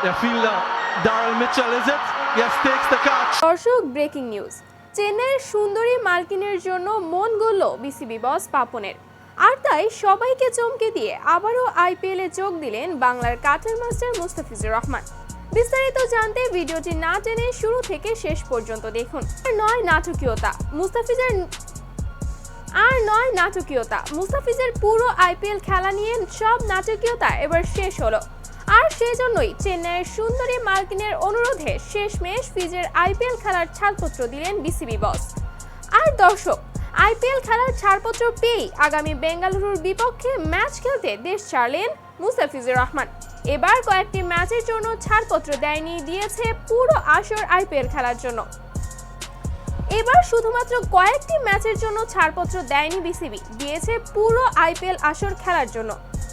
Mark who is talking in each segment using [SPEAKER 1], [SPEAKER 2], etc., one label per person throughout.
[SPEAKER 1] Uh, the.
[SPEAKER 2] দর্শক breaking news চেন্নাইয়ের সুন্দরী মালকিনের জন্য মন গড়ল বিসিবি বস পাপনের। আর তাই সবাইকে চমকে দিয়ে আবারও আইপিএলে যোগ দিলেন বাংলার কাটার মাস্টার মুস্তাফিজুর রহমান। বিস্তারিত জানতে ভিডিওটি না টেনে শুরু থেকে শেষ পর্যন্ত দেখুন। আর নয় নাটকীয়তা মুস্তাফিজের আর নয় নাটকীয়তা মুস্তাফিজের পুরো আইপিএল খেলা নিয়ে সব নাটকীয়তা এবার শেষ হলো। আর সেজন্যই চেন্নাইয়ের সুন্দরী মার্কিনের অনুরোধে শেষমেশ ফিজের আইপিএল খেলার ছাড়পত্র দিলেন বিসিবি বস। আর দর্শক, আইপিএল খেলার ছাড়পত্র পেয়েই আগামী বেঙ্গালুরুর বিপক্ষে ম্যাচ খেলতে দেশ ছাড়লেন মুস্তাফিজুর রহমান। এবার কয়েকটি ম্যাচের জন্য ছাড়পত্র দেয়নি দিয়েছে পুরো আসর আইপিএল খেলার জন্য। এবার শুধুমাত্র কয়েকটি ম্যাচের জন্য ছাড়পত্র দেয়নি বিসিবি, দিয়েছে পুরো আইপিএল আসর খেলার জন্য।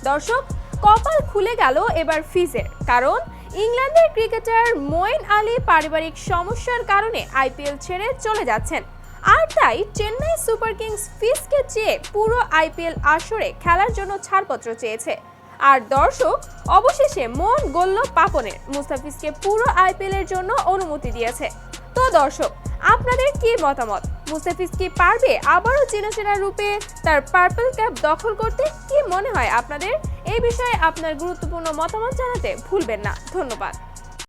[SPEAKER 2] দর্শক কপাল খুলে গেল এবার ফিজের। কারণ ইংল্যান্ডের ক্রিকেটার মোয়েন আলী পারিবারিক সমস্যার কারণে আইপিএল ছেড়ে চলে যাচ্ছেন। আর তাই চেন্নাই সুপার কিংস ফিজকে চেয়ে পুরো আইপিএল আসরে খেলার জন্য ছাড়পত্র চেয়েছে। আর দর্শক, অবশেষে মন গল্ল পাপনের। মুস্তাফিজকে পুরো আইপিএল এর জন্য অনুমতি দিয়েছে। তো দর্শক, আপনাদের কি মতামত? মুস্তাফিজ কি পারবে আবারও চেনা চেনা রূপে তার পার্পল ক্যাপ দখল করতে? কি মনে হয় আপনাদের? এই বিষয়ে আপনার গুরুত্বপূর্ণ মতামত জানাতে ভুলবেন না। ধন্যবাদ।